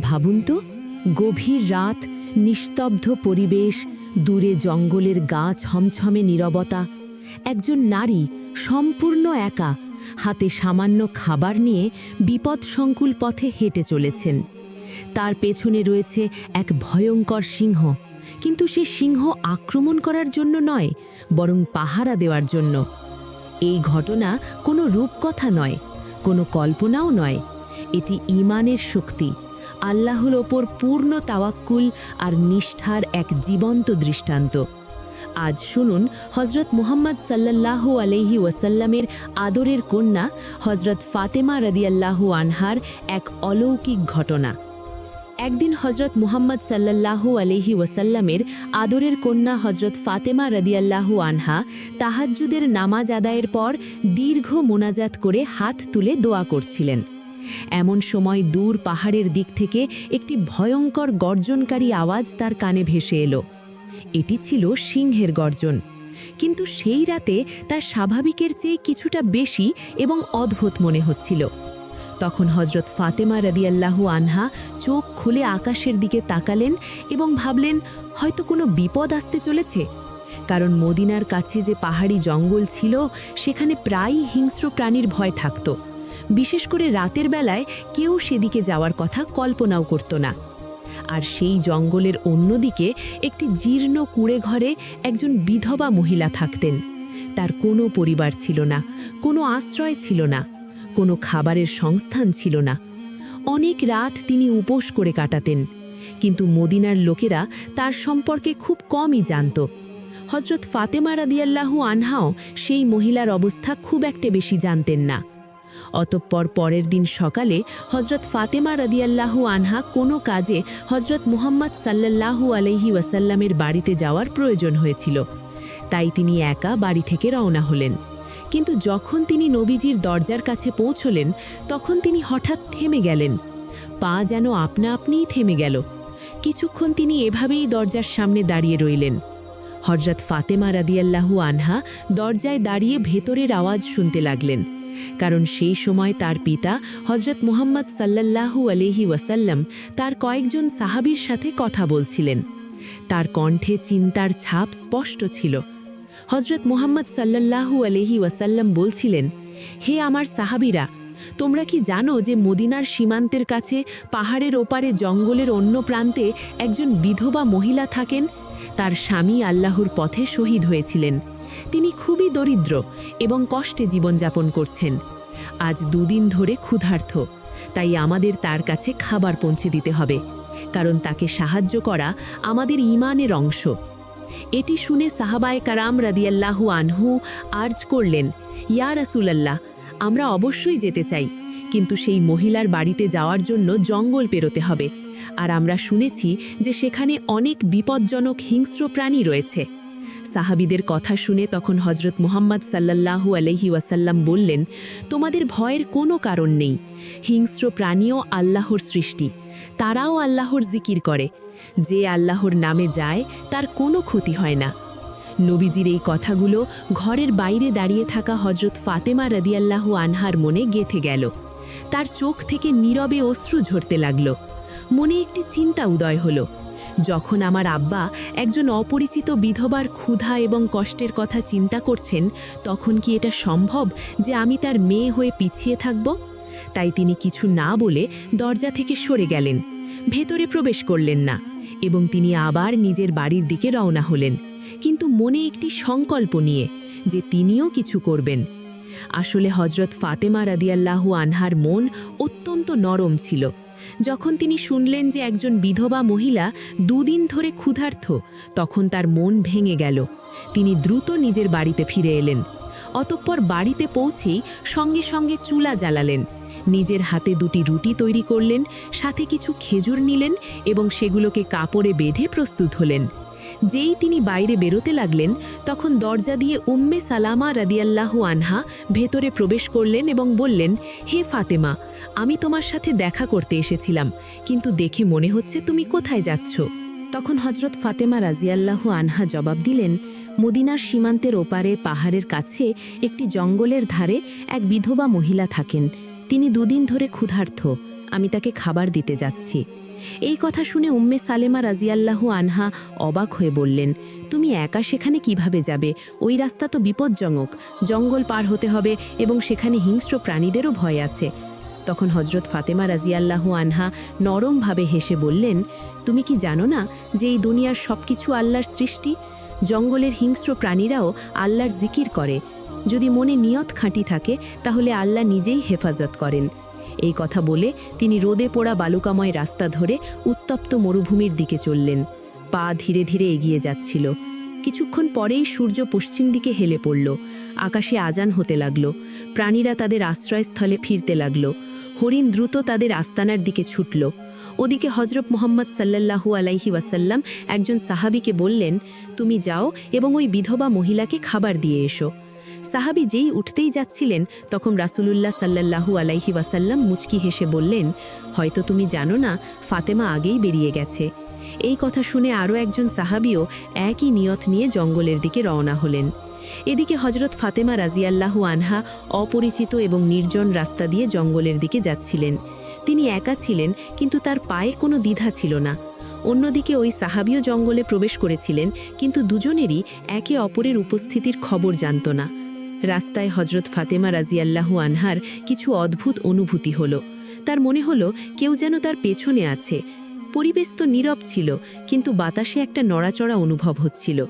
ভাবুন তো, গভীর রাত, নিস্তব্ধ পরিবেশ, দূরে জঙ্গলের গা ছমছমে নীরবতা। একজন নারী সম্পূর্ণ একা, হাতে সামান্য খাবার নিয়ে বিপদসংকুল পথে হেঁটে চলেছেন। তার পেছনে রয়েছে এক ভয়ঙ্কর সিংহ, কিন্তু সে সিংহ আক্রমণ করার জন্য নয়, বরং পাহারা দেওয়ার জন্য। এই ঘটনা কোনো রূপকথা নয়, কোনো কল্পনাও নয়। এটি ইমানের শক্তি আল্লাহর ওপর পূর্ণ তাওয়াক্কুল আর নিষ্ঠার এক জীবন্ত দৃষ্টান্ত। আজ শুনুন হজরত মুহাম্মদ সাল্লাল্লাহু আলহি ওয়াসাল্লামের আদরের কন্যা হজরত ফাতেমা রদিয়াল্লাহু আনহার এক অলৌকিক ঘটনা। একদিন হজরত মুহাম্মদ সাল্লাল্লাহু আলহি ওয়াসাল্লামের আদরের কন্যা হজরত ফাতেমা রদিয়াল্লাহু আনহা তাহাজ্জুদের নামাজ আদায়ের পর দীর্ঘ মোনাজাত করে হাত তুলে দোয়া করছিলেন। এমন সময় দূর পাহাড়ের দিক থেকে একটি ভয়ঙ্কর গর্জনকারী আওয়াজ তার কানে ভেসে এলো। এটি ছিল সিংহের গর্জন। কিন্তু সেই রাতে তার স্বাভাবিকের চেয়ে কিছুটা বেশি এবং অদ্ভুত মনে হচ্ছিল। তখন হজরত ফাতেমা রাদিয়াল্লাহু আনহা চোখ খুলে আকাশের দিকে তাকালেন এবং ভাবলেন, হয়তো কোনো বিপদ আসতে চলেছে? কারণ মদিনার কাছে যে পাহাড়ি জঙ্গল ছিল, সেখানে প্রায়ই হিংস্র প্রাণীর ভয় থাকত। বিশেষ করে রাতের বেলায় কেউ সেদিকে যাওয়ার কথা কল্পনাও করত না। আর সেই জঙ্গলের অন্যদিকে একটি জীর্ণ কুঁড়ে ঘরে একজন বিধবা মহিলা থাকতেন। তার কোনো পরিবার ছিল না, কোনো আশ্রয় ছিল না, কোনো খাবারের সংস্থান ছিল না। অনেক রাত তিনি উপোস করে কাটাতেন, কিন্তু মদিনার লোকেরা তার সম্পর্কে খুব কমই জানত। হজরত ফাতেমা রাদিয়াল্লাহু আনহাও সেই মহিলার অবস্থা খুব একটা বেশি জানতেন না। অতঃপর পরের দিন সকালে হজরত ফাতেমা রাদিয়াল্লাহু আনহা কোনো কাজে হজরত মুহাম্মদ সাল্লাল্লাহু আলহি ওয়াসাল্লামের বাড়িতে যাওয়ার প্রয়োজন হয়েছিল। তাই তিনি একা বাড়ি থেকে রওনা হলেন। কিন্তু যখন তিনি নবীজির দরজার কাছে পৌঁছলেন, তখন তিনি হঠাৎ থেমে গেলেন। পা যেন আপনা আপনিই থেমে গেল। কিছুক্ষণ তিনি এভাবেই দরজার সামনে দাঁড়িয়ে রইলেন। হজরত ফাতেমা রাদিয়াল্লাহু আনহা দরজায় দাঁড়িয়ে ভেতরের আওয়াজ শুনতে লাগলেন। কারণ সেই সময় তার পিতা হজরত মুহাম্মদ সাল্লাল্লাহু আলহি ওয়াসাল্লাম তার কয়েকজন সাহাবীর সাথে কথা বলছিলেন। তার কণ্ঠে চিন্তার ছাপ স্পষ্ট ছিল। হজরত মুহাম্মদ সাল্লাল্লাহু আলহি ওয়াসাল্লাম বলছিলেন, হে আমার সাহাবীরা, তোমরা কি জানো যে মদিনার সীমান্তের কাছে পাহাড়ের ওপারে জঙ্গলের অন্য প্রান্তে একজন বিধবা মহিলা থাকেন? তার স্বামী আল্লাহর পথে শহীদ হয়েছিলেন। তিনি খুবই দরিদ্র এবং কষ্টে জীবনযাপন করছেন। আজ দুদিন ধরে ক্ষুধার্থ তাই আমাদের তার কাছে খাবার পৌঁছে দিতে হবে, কারণ তাকে সাহায্য করা আমাদের ইমানের অংশ। এটি শুনে সাহাবায় কারাম রাদিয়াল্লাহু আনহু আর্জ করলেন, ইয়া রাসুলাল্লাহ, আমরা অবশ্যই যেতে চাই, কিন্তু সেই মহিলার বাড়িতে যাওয়ার জন্য জঙ্গল পেরোতে হবে। আর আমরা শুনেছি যে সেখানে অনেক বিপজ্জনক হিংস্র প্রাণী রয়েছে। সাহাবিদের কথা শুনে তখন হজরত মুহাম্মদ সাল্লাল্লাহু আলহি ওয়াসাল্লাম বললেন, তোমাদের ভয়ের কোনো কারণ নেই। হিংস্র প্রাণীও আল্লাহর সৃষ্টি। তারাও আল্লাহর জিকির করে। যে আল্লাহর নামে যায়, তার কোনো ক্ষতি হয় না। নবীজির এই কথাগুলো ঘরের বাইরে দাঁড়িয়ে থাকা হজরত ফাতেমা রাদিয়াল্লাহু আনহার মনে গেথে গেল। তার চোখ থেকে নীরবে অশ্রু ঝরতে লাগল। মনে একটি চিন্তা উদয় হলো। যখন আমার আব্বা একজন অপরিচিত বিধবার ক্ষুধা এবং কষ্টের কথা চিন্তা করছেন, তখন কি এটা সম্ভব যে আমি তার মেয়ে হয়ে পিছিয়ে থাকব? তাই তিনি কিছু না বলে দরজা থেকে সরে গেলেন, ভেতরে প্রবেশ করলেন না এবং তিনি আবার নিজের বাড়ির দিকে রওনা হলেন, কিন্তু মনে একটি সংকল্প নিয়ে যে তিনিও কিছু করবেন। আসলে হজরত ফাতেমা রাদিয়াল্লাহু আনহার মন অত্যন্ত নরম ছিল। যখন তিনি শুনলেন যে একজন বিধবা মহিলা দুদিন ধরে ক্ষুধার্থ তখন তার মন ভেঙে গেল। তিনি দ্রুত নিজের বাড়িতে ফিরে এলেন। অতঃপর বাড়িতে পৌঁছেই সঙ্গে সঙ্গে চুলা জ্বালালেন। নিজের হাতে দুটি রুটি তৈরি করলেন, সাথে কিছু খেজুর নিলেন এবং সেগুলোকে কাপড়ে বেঁধে প্রস্তুত হলেন। যেই তিনি বাইরে বেরোতে লাগলেন, তখন দরজা দিয়ে উম্মে সালামা রাদিয়াল্লাহু আনহা ভেতরে প্রবেশ করলেন এবং বললেন, হে ফাতেমা, আমি তোমার সাথে দেখা করতে এসেছিলাম, কিন্তু দেখে মনে হচ্ছে তুমি কোথায় যাচ্ছ? তখন হজরত ফাতেমা রাজিয়াল্লাহু আনহা জবাব দিলেন, মদিনার সীমান্তের ওপারে পাহাড়ের কাছে একটি জঙ্গলের ধারে এক বিধবা মহিলা থাকেন। তিনি দুদিন ধরে ক্ষুধার্থ আমি তাকে খাবার দিতে যাচ্ছি। এই কথা শুনে উম্মে সালেমা রাজিয়াল্লাহু আনহা অবাক হয়ে বললেন, তুমি একা সেখানে কীভাবে যাবে? ওই রাস্তা তো বিপজ্জনক। জঙ্গল পার হতে হবে এবং সেখানে হিংস্র প্রাণীদেরও ভয় আছে। তখন হজরত ফাতেমা রাজিয়াল্লাহু আনহা নরমভাবে হেসে বললেন, তুমি কি জানো না যে এই দুনিয়ার সব কিছু আল্লাহর সৃষ্টি? জঙ্গলের হিংস্র প্রাণীরাও আল্লাহর জিকির করে। যদি মনে নিয়ত খাঁটি থাকে, তাহলে আল্লাহ নিজেই হেফাজত করেন। এই কথা বলে তিনি রোদে পোড়া বালুকাময় রাস্তা ধরে উত্তপ্ত মরুভূমির দিকে চললেন। পা ধীরে ধীরে এগিয়ে যাচ্ছিল। কিছুক্ষণ পরেই সূর্য পশ্চিম দিকে হেলে পড়ল। আকাশে আজান হতে লাগল। প্রাণীরা তাদের আশ্রয়স্থলে ফিরতে লাগল। হরিণ দ্রুত তাদের আস্তানার দিকে ছুটল। ওদিকে হজরত মোহাম্মদ সাল্লাল্লাহু আলাইহি ওয়াসাল্লাম একজন সাহাবিকে বললেন, তুমি যাও এবং ওই বিধবা মহিলাকে খাবার দিয়ে এসো। সাহাবি যেই উঠতেই যাচ্ছিলেন, তখন রাসূলুল্লাহ সাল্লাল্লাহু আলাইহি ওয়াসাল্লাম মুচকি হেসে বললেন, হয়তো তুমি জানো না, ফাতেমা আগেই বেরিয়ে গেছে। এই কথা শুনে আরও একজন সাহাবিও একই নিয়ত নিয়ে জঙ্গলের দিকে রওনা হলেন। এদিকে হজরত ফাতেমা রাজিয়াল্লাহু আনহা অপরিচিত এবং নির্জন রাস্তা দিয়ে জঙ্গলের দিকে যাচ্ছিলেন। তিনি একা ছিলেন, কিন্তু তার পায়ে কোনো দ্বিধা ছিল না। অন্যদিকে ওই সাহাবিও জঙ্গলে প্রবেশ করেছিলেন, কিন্তু দুজনেরই একে অপরের উপস্থিতির খবর জানত না। রাস্তায় হজরত ফাতেমা রাজিয়াল্লাহু আনহার কিছু অদ্ভুত অনুভূতি হলো। তার মনে হলো, কেউ যেন তার পেছনে আছে। পরিবেশ তো নীরব ছিল, কিন্তু বাতাসে একটা নড়াচড়া অনুভব হচ্ছিল।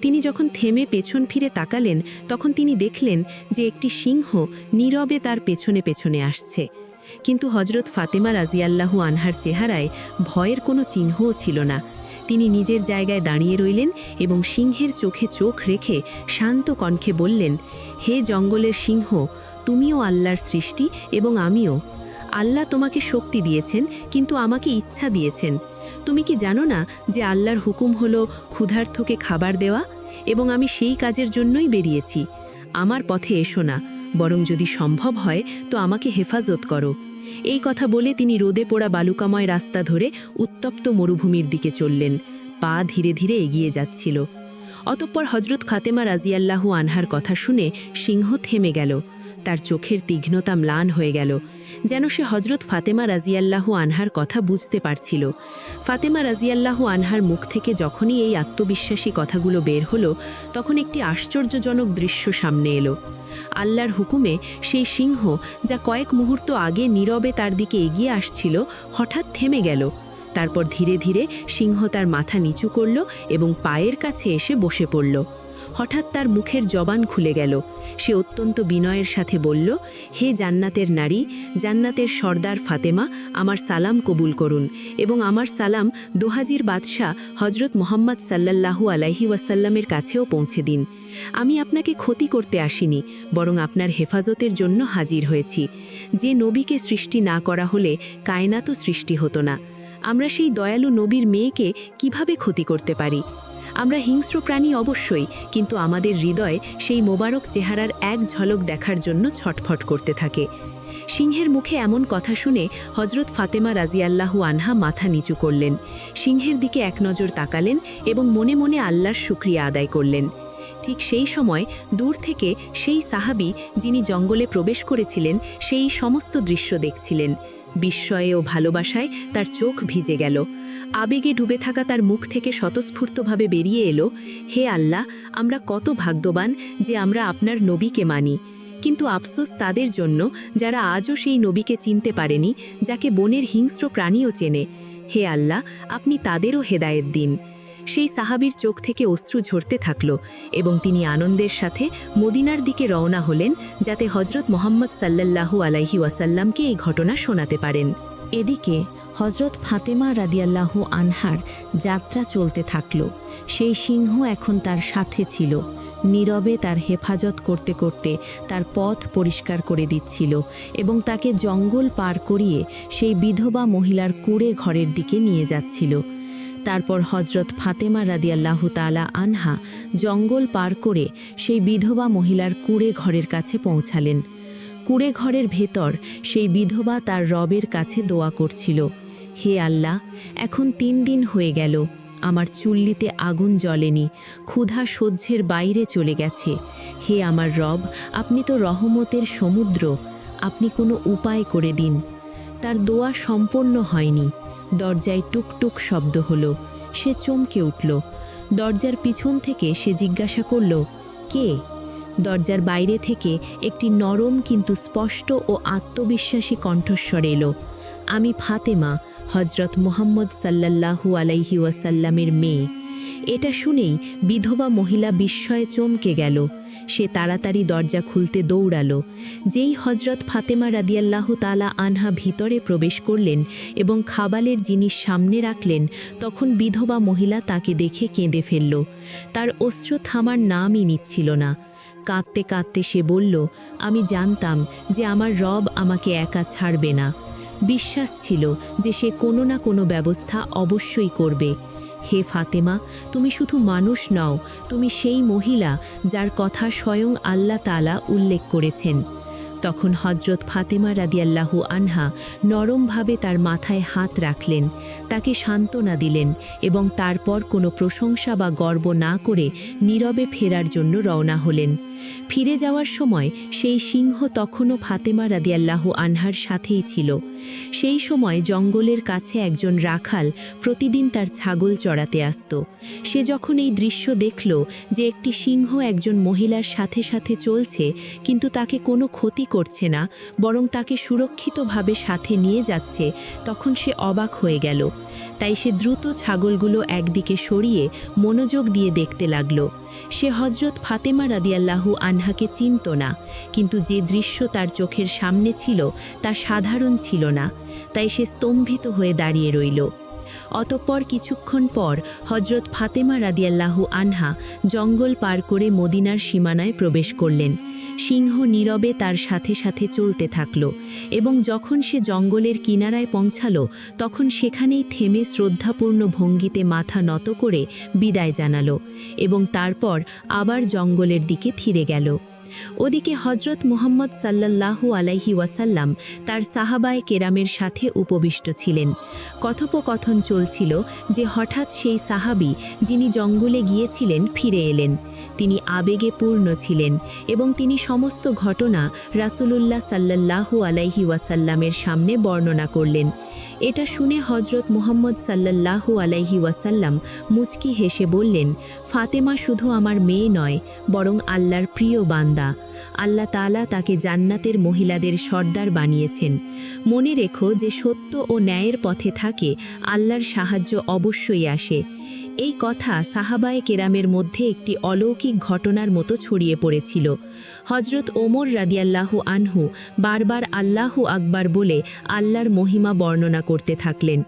তিনি যখন থেমে পেছন ফিরে তাকালেন, তখন তিনি দেখলেন যে একটি সিংহ নীরবে তার পেছনে পেছনে আসছে। কিন্তু হজরত ফাতেমা রাজিয়াল্লাহু আনহার চেহারায় ভয়ের কোনো চিহ্নও ছিল না। তিনি নিজের জায়গায় দাঁড়িয়ে রইলেন এবং সিংহের চোখে চোখ রেখে শান্ত কণ্ঠে বললেন, হে জঙ্গলের সিংহ, তুমিও আল্লাহর সৃষ্টি এবং আমিও। আল্লাহ তোমাকে শক্তি দিয়েছেন, কিন্তু আমাকে ইচ্ছা দিয়েছেন। তুমি কি জানো না যে আল্লাহর হুকুম হলো ক্ষুধার্থকে খাবার দেওয়া? এবং আমি সেই কাজের জন্যই বেরিয়েছি। আমার পথে এসো না। বরং যদি সম্ভব হয়, তো আমাকে হেফাজত করো। এই কথা বলে তিনি রোদে পোড়া বালুকাময় রাস্তা ধরে উত্তপ্ত মরুভূমির দিকে চললেন। পা ধীরে ধীরে এগিয়ে যাচ্ছিল। অতঃপর হজরত খাতেমা রাজিয়াল্লাহু আনহার কথা শুনে সিংহ থেমে গেল। তার চোখের তীক্ষ্ণতা ম্লান হয়ে গেল, যেন সে হজরত ফাতেমা রাজিয়াল্লাহু আনহার কথা বুঝতে পারছিল। ফাতেমা রাজিয়াল্লাহু আনহার মুখ থেকে যখনই এই আত্মবিশ্বাসী কথাগুলো বের হলো, তখন একটি আশ্চর্যজনক দৃশ্য সামনে এলো। আল্লাহর হুকুমে সেই সিংহ, যা কয়েক মুহূর্ত আগে নীরবে তার দিকে এগিয়ে আসছিল, হঠাৎ থেমে গেল। তারপর ধীরে ধীরে সিংহ তার মাথা নিচু করল এবং পায়ের কাছে এসে বসে পড়ল। হঠাৎ তার মুখের জবান খুলে গেল। সে অত্যন্ত বিনয়ের সাথে বলল, হে জান্নাতের নারী, জান্নাতের সর্দার ফাতেমা, আমার সালাম কবুল করুন এবং আমার সালাম দোহাজির বাদশাহ হজরত মোহাম্মদ সাল্লাল্লাহু আলাইহি ওয়াসাল্লামের কাছেও পৌঁছে দিন। আমি আপনাকে ক্ষতি করতে আসিনি, বরং আপনার হেফাজতের জন্য হাজির হয়েছি। যে নবীকে সৃষ্টি না করা হলে কায়নাতও সৃষ্টি হতো না। আমরা সেই দয়ালু নবীর মেয়েকে কীভাবে ক্ষতি করতে পারি? আমরা হিংস্র প্রাণী অবশ্যই, কিন্তু আমাদের হৃদয় সেই মোবারক চেহারার এক ঝলক দেখার জন্য ছটফট করতে থাকে। সিংহের মুখে এমন কথা শুনে হজরত ফাতেমা রাজিয়াল্লাহু আনহা মাথা নিচু করলেন। সিংহের দিকে এক নজর তাকালেন এবং মনে মনে আল্লাহর শুক্রিয়া আদায় করলেন। ঠিক সেই সময় দূর থেকে সেই সাহাবি যিনি জঙ্গলে প্রবেশ করেছিলেন, সেই সমস্ত দৃশ্য দেখছিলেন। বিস্ময়ে ও ভালোবাসায় তার চোখ ভিজে গেল। আবেগে ডুবে থাকা তার মুখ থেকে স্বতঃস্ফূর্তভাবে বেরিয়ে এলো, হে আল্লাহ, আমরা কত ভাগ্যবান যে আমরা আপনার নবীকে মানি। কিন্তু আফসোস তাদের জন্য, যারা আজও সেই নবীকে চিনতে পারেনি, যাকে বনের হিংস্র প্রাণীও চেনে। হে আল্লাহ, আপনি তাদেরও হেদায়েত দিন। সেই সাহাবির চোখ থেকে অশ্রু ঝরতে থাকল এবং তিনি আনন্দের সাথে মদিনার দিকে রওনা হলেন, যাতে হজরত মোহাম্মদ সাল্লাল্লাহু আলাইহি ওয়াসাল্লামকে এই ঘটনা শোনাতে পারেন। এদিকে হজরত ফাতেমা রাদিয়াল্লাহু আনহার যাত্রা চলতে থাকল। সেই সিংহ এখন তার সাথে ছিল। নীরবে তার হেফাজত করতে করতে তার পথ পরিষ্কার করে দিচ্ছিল এবং তাকে জঙ্গল পার করিয়ে সেই বিধবা মহিলার কুড়ে ঘরের দিকে নিয়ে যাচ্ছিল। তারপর হজরত ফাতেমা রাদিয়াল্লাহু তালা আনহা জঙ্গল পার করে সেই বিধবা মহিলার কুড়ে ঘরের কাছে পৌঁছালেন। কুড়ে ঘরের ভেতর সেই বিধবা তার রবের কাছে দোয়া করছিল, হে আল্লাহ, এখন তিন দিন হয়ে গেল, আমার চুল্লিতে আগুন জ্বলেনি, ক্ষুধা সহ্যের বাইরে চলে গেছে। হে আমার রব, আপনি তো রহমতের সমুদ্র, আপনি কোনো উপায় করে দিন। তার দোয়া সম্পন্ন হয়নি। দরজায় টুকটুক শব্দ হলো। সে চমকে উঠল। দরজার পিছন থেকে সে জিজ্ঞাসা করল, কে? দরজার বাইরে থেকে একটি নরম কিন্তু স্পষ্ট ও আত্মবিশ্বাসী কণ্ঠস্বর এলো। আমি ফাতেমা হজরত মোহাম্মদ সাল্লাল্লাহু আলাইহি ওয়াসাল্লামের মেয়ে। এটা শুনেই বিধবা মহিলা বিস্ময়ে চমকে গেল। সে তাড়াতাড়ি দরজা খুলতে দৌড়ালো, যেই হজরত ফাতেমা রাদিয়াল্লাহ তালা আনহা ভিতরে প্রবেশ করলেন এবং খাবালের জিনিস সামনে রাখলেন, তখন বিধবা মহিলা তাকে দেখে কেঁদে ফেলল। তার অস্ত্র থামার নামই নিচ্ছিল না। কাঁদতে কাঁদতে সে বলল, আমি জানতাম যে আমার রব আমাকে একা ছাড়বে না। বিশ্বাস ছিল যে সে কোনো না কোনো ব্যবস্থা অবশ্যই করবে। হে ফাতেমা, তুমি শুধু মানুষ নও, তুমি সেই মহিলা যার কথা স্বয়ং আল্লাহ তালা উল্লেখ করেছেন। তখন হজরত ফাতেমা রাদিয়াল্লাহু আনহা নরমভাবে তার মাথায় হাত রাখলেন, তাকে সান্ত্বনা দিলেন এবং তারপর কোনো প্রশংসা বা গর্ব না করে নীরবে ফেরার জন্য রওনা হলেন। ফিরে যাওয়ার সময় সেই সিংহ তখনও ফাতেমা রাদিয়াল্লাহু আনহার সাথেই ছিল। সেই সময় জঙ্গলের কাছে একজন রাখাল প্রতিদিন তার ছাগল চড়াতে আসত। সে যখন এই দৃশ্য দেখল যে একটি সিংহ একজন মহিলার সাথে সাথে চলছে, কিন্তু তাকে কোনো ক্ষতি করছে না, বরং তাকে সুরক্ষিতভাবে সাথে নিয়ে যাচ্ছে, তখন সে অবাক হয়ে গেল। তাই সে দ্রুত ছাগলগুলো একদিকে সরিয়ে মনোযোগ দিয়ে দেখতে লাগল। সে হজরত ফাতেমা রাদিয়াল্লাহু আনহাকে চিনত না, কিন্তু যে দৃশ্য তার চোখের সামনে ছিল তা সাধারণ ছিল না, তাই সে স্তম্ভিত হয়ে দাঁড়িয়ে রইল। অতঃপর কিছুক্ষণ পর হজরত ফাতেমা রাদিয়াল্লাহু আনহা জঙ্গল পার করে মদিনার সীমানায় প্রবেশ করলেন। সিংহ নীরবে তার সাথে সাথে চলতে থাকল এবং যখন সে জঙ্গলের কিনারায় পৌঁছালো, তখন সেখানেই থেমে শ্রদ্ধাপূর্ণ ভঙ্গিতে মাথা নত করে বিদায় জানালো এবং তারপর আবার জঙ্গলের দিকে থিরে গেল। ওদিকে হজরত মুহাম্মদ সাল্লাল্লাহু আলাইহি ওয়াসাল্লাম তার সাহাবায় কেরামের সাথে উপবিষ্ট ছিলেন। কথোপকথন চলছিল যে হঠাৎ সেই সাহাবি যিনি জঙ্গলে গিয়েছিলেন ফিরে এলেন। তিনি আবেগে পূর্ণ ছিলেন এবং তিনি সমস্ত ঘটনা রাসূলুল্লাহ সাল্লাল্লাহু আলাইহি ওয়াসাল্লামের সামনে বর্ণনা করলেন। এটা শুনে হজরত মুহাম্মদ সাল্লাল্লাহু আলাইহি ওয়াসাল্লাম মুচকি হেসে বললেন, ফাতেমা শুধু আমার মেয়ে নয়, বরং আল্লাহর প্রিয় বান্দা। আল্লাহ তালা তাকে জান্নাতের মহিলাদের সর্দার বানিয়েছেন। মনে রেখো যে সত্য ও ন্যায়ের পথে থাকে, আল্লাহর সাহায্য অবশ্যই আসে। এই কথা সাহাবায়ে কেরামের মধ্যে একটি অলৌকিক ঘটনার মতো ছড়িয়ে পড়েছিল। হজরত ওমর রাদিয়াল্লাহু আনহু বারবার আল্লাহু আকবার বলে আল্লাহর মহিমা বর্ণনা করতে থাকলেন।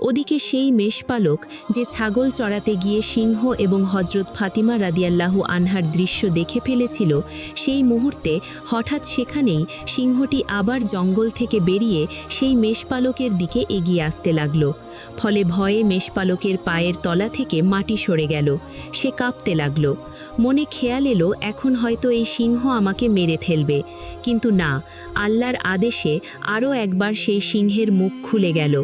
ওদিকে সেই মেষপালক যে ছাগল চড়াতে গিয়ে সিংহ এবং হজরত ফাতিমা রাদিয়াল্লাহু আনহার দৃশ্য দেখে ফেলেছিল, সেই মুহূর্তে হঠাৎ সেখানেই সিংহটি আবার জঙ্গল থেকে বেরিয়ে সেই মেষপালকের দিকে এগিয়ে আসতে লাগল। ফলে ভয়ে মেষপালকের পায়ের তলা থেকে মাটি সরে গেল। সে কাঁপতে লাগল। মনে খেয়াল এলো, এখন হয়তো এই সিংহ আমাকে মেরে ফেলবে। কিন্তু না, আল্লাহর আদেশে আরও একবার সেই সিংহের মুখ খুলে গেল।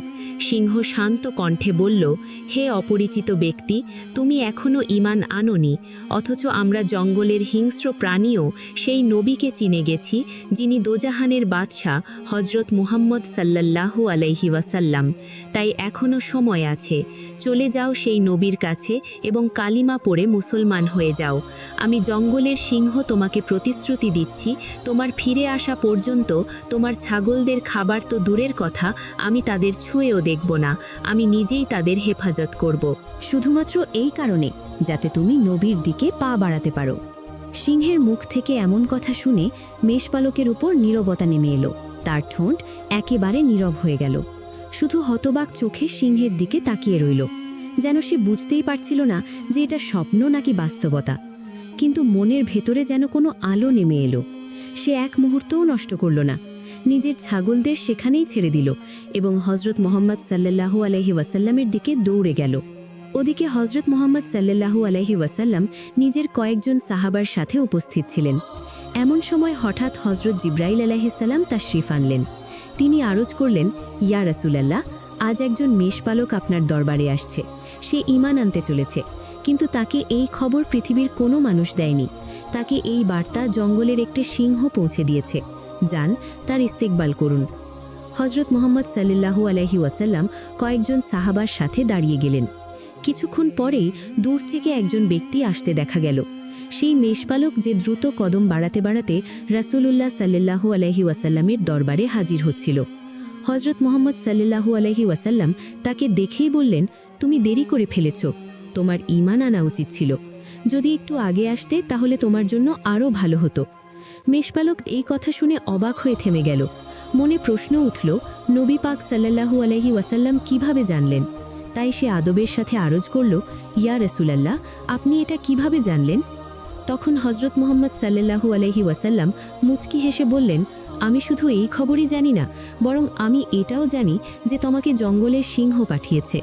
সিংহ শান্ত কণ্ঠে বলল, হে অপরিচিত ব্যক্তি, তুমি এখনও ইমান আনোনি, অথচ আমরা জঙ্গলের হিংস্র প্রাণীও সেই নবীকে চিনে গেছি, যিনি দোজাহানের বাদশাহ হজরত মুহাম্মদ সাল্লাল্লাহু আলাইহি ওয়াসাল্লাম। তাই এখনও সময় আছে। চলে যাও সেই নবীর কাছে এবং কালিমা পড়ে মুসলমান হয়ে যাও। আমি জঙ্গলের সিংহ তোমাকে প্রতিশ্রুতি দিচ্ছি, তোমার ফিরে আসা পর্যন্ত তোমার ছাগলদের খাবার তো দূরের কথা, আমি তাদের ছুঁয়েও দেখব না। আমি নিজেই তাদের হেফাজত করব। শুধুমাত্র এই কারণে, যাতে তুমি নবীর দিকে পা বাড়াতে পারো। সিংহের মুখ থেকে এমন কথা শুনে মেষপালকের উপর নীরবতা নেমে এলো। তার ঠোঁট একেবারে নীরব হয়ে গেল। শুধু হতবাক চোখে সিংহের দিকে তাকিয়ে রইল। যেন সে বুঝতেই পারছিল না যে এটা স্বপ্ন নাকি বাস্তবতা। কিন্তু মনের ভেতরে যেন কোনো আলো নেমে এলো। সে এক মুহূর্তও নষ্ট করল না। নিজের ছাগলদের সেখানেই ছেড়ে দিল এবং হজরত মোহাম্মদ সাল্লাল্লাহু আলহি ওয়াসাল্লামের দিকে দৌড়ে গেল। ওদিকে হজরত মোহাম্মদ সাল্লাল্লাহু আলহি ওয়াসাল্লাম নিজের কয়েকজন সাহাবার সাথে উপস্থিত ছিলেন। এমন সময় হঠাৎ হজরত জিব্রাইল আলাহিসাল্লাম তাশরিফ আনলেন। তিনি আরজ করলেন, ইয়া রাসুলাল্লাহ, আজ একজন মেষপালক আপনার দরবারে আসছে। সে ইমান আনতে চলেছে। কিন্তু তাকে এই খবর পৃথিবীর কোনো মানুষ দেয়নি। তাকে এই বার্তা জঙ্গলের একটি সিংহ পৌঁছে দিয়েছে। যান, তার ইস্তেকবাল করুন। হজরত মোহাম্মদ সাল্লাল্লাহু আলহি ওয়াসাল্লাম কয়েকজন সাহাবার সাথে দাঁড়িয়ে গেলেন। কিছুক্ষণ পরেই দূর থেকে একজন ব্যক্তি আসতে দেখা গেল। সেই মেষপালক যে দ্রুত কদম বাড়াতে বাড়াতে রাসূলুল্লাহ সাল্লাল্লাহু আলহি ওয়াসাল্লামের দরবারে হাজির হচ্ছিল। হজরত মোহাম্মদ সাল্লাল্লাহু আলহি ওয়াসাল্লাম তাকে দেখেই বললেন, তুমি দেরি করে ফেলেছ। তোমার ঈমান আনা উচিত ছিল। যদি একটু আগে আসতে, তাহলে তোমার জন্য আরও ভালো হতো। মেষপালক এই কথা শুনে অবাক হয়ে থেমে গেল। মনে প্রশ্ন উঠল, নবী পাক সাল্লাল্লাহু আলহি ওয়াসাল্লাম কীভাবে জানলেন? তাই সে আদবের সাথে আরজ করল, ইয়া রসুলাল্লাহ, আপনি এটা কীভাবে জানলেন? তখন হজরত মোহাম্মদ সাল্লাল্লাহু আলহি ওয়াসাল্লাম মুচকি হেসে বললেন, আমি শুধু এই খবরই জানি না, বরং আমি এটাও জানি যে তোমাকে জঙ্গলের সিংহ পাঠিয়েছে।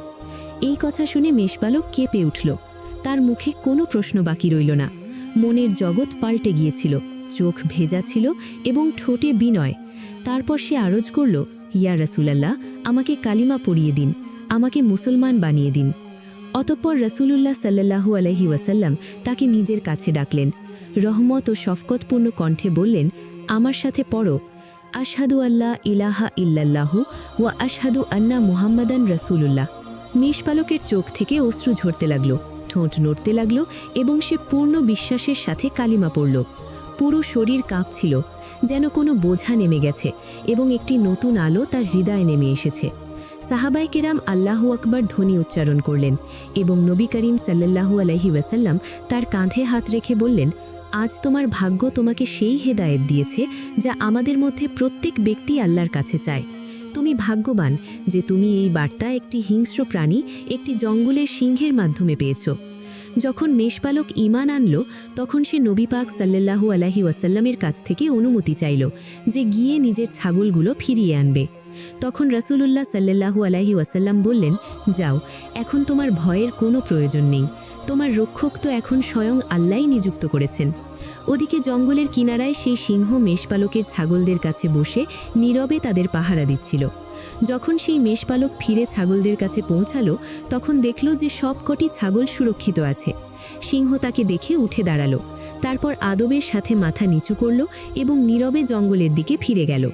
এই কথা শুনে মেষবালক কেঁপে উঠল। তার মুখে কোনো প্রশ্ন বাকি রইল না। মনের জগৎ পাল্টে গিয়েছিল, চোখ ভেজা ছিল এবং ঠোঁটে বিনয়। তারপর সে আরজ করল, ইয়া রসুলাল্লাহ, আমাকে কালিমা পড়িয়ে দিন, আমাকে মুসলমান বানিয়ে দিন। অতঃপর রসুলুল্লাহ সাল্লাহু আলহি ওয়াসাল্লাম তাকে নিজের কাছে ডাকলেন। রহমত ও শফকতপূর্ণ কণ্ঠে বললেন, আমার সাথে পড়ো। আশহাদু আল্লাহ ইলাহা ইল্লাল্লাহু ওয়া আশহাদু আন্না মুহাম্মাদান রসুলুল্লাহ। মেষপালকের চোখ থেকে অশ্রু ঝরতে লাগল, ঠোঁট নড়তে লাগল এবং সে পূর্ণ বিশ্বাসের সাথে কালিমা পড়ল। পুরো শরীর কাঁপছিল, যেন কোনো বোঝা নেমে গেছে এবং একটি নতুন আলো তার হৃদয়ে নেমে এসেছে। সাহাবাই কেরাম আল্লাহু আকবার ধ্বনি উচ্চারণ করলেন এবং নবী করিম সাল্লাল্লাহু আলহি ওয়াসাল্লাম তার কাঁধে হাত রেখে বললেন, আজ তোমার ভাগ্য তোমাকে সেই হেদায়েত দিয়েছে যা আমাদের মধ্যে প্রত্যেক ব্যক্তি আল্লাহর কাছে চায়। তুমি ভাগ্যবান যে তুমি এই বার্তা একটি হিংস্র প্রাণী একটি জঙ্গলের সিংহের মাধ্যমে পেয়েছ। যখন মেষপালক ইমান আনল, তখন সে নবী পাক সাল্লাল্লাহু আলাহি ওয়াসাল্লামের কাছ থেকে অনুমতি চাইল যে গিয়ে নিজের ছাগলগুলো ফিরিয়ে আনবে। তখন রাসূলুল্লাহ সাল্লাল্লাহু আলাইহি ওয়াসাল্লাম বললেন, যাও, এখন তোমার ভয়ের কোনো প্রয়োজন নেই। তোমার রক্ষক তো এখন স্বয়ং আল্লাহই নিযুক্ত করেছেন। ওদিকে জঙ্গলের কিনারায় সেই সিংহ মেষপালকের ছাগলদের কাছে বসে নীরবে তাদের পাহারা দিচ্ছিল। যখন সেই মেষপালক ফিরে ছাগলদের কাছে পৌঁছালো, তখন দেখল যে সবকটি ছাগল সুরক্ষিত আছে। সিংহ তাকে দেখে উঠে দাঁড়াল। তারপর আদবের সাথে মাথা নিচু করল এবং নীরবে জঙ্গলের দিকে ফিরে গেল।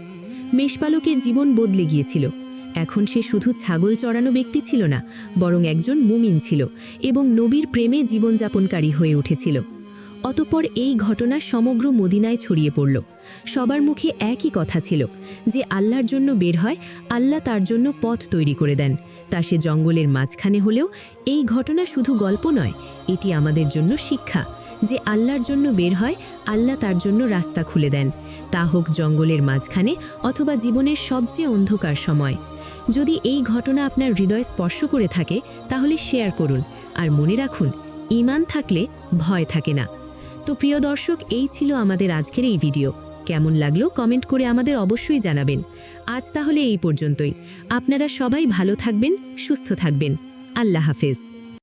মেষপালকের জীবন বদলে গিয়েছিল। এখন সে শুধু ছাগল চড়ানো ব্যক্তি ছিল না, বরং একজন মুমিন ছিল এবং নবীর প্রেমে জীবনযাপনকারী হয়ে উঠেছিল। অতপর এই ঘটনা সমগ্র মদিনায় ছড়িয়ে পড়ল। সবার মুখে একই কথা ছিল, যে আল্লাহর জন্য বের হয়, আল্লাহ তার জন্য পথ তৈরি করে দেন। তা সে জঙ্গলের মাঝখানে হলেও এই ঘটনা শুধু গল্প নয়, এটি আমাদের জন্য শিক্ষা, যে আল্লাহর জন্য বের হয়, আল্লাহ তার জন্য রাস্তা খুলে দেন। তা হোক জঙ্গলের মাঝখানে অথবা জীবনের সবচেয়ে অন্ধকার সময়। যদি এই ঘটনা আপনার হৃদয় স্পর্শ করে থাকে, তাহলে শেয়ার করুন। আর মনে রাখুন ইমান থাকলে ভয় থাকে না। তো প্রিয় দর্শক, এই ছিল আমাদের আজকের এই ভিডিও। কেমন লাগল কমেন্ট করে আমাদের অবশ্যই জানাবেন। আজ তাহলে এই পর্যন্তই। আপনারা সবাই ভালো থাকবেন, সুস্থ থাকবেন। আল্লাহ হাফেজ।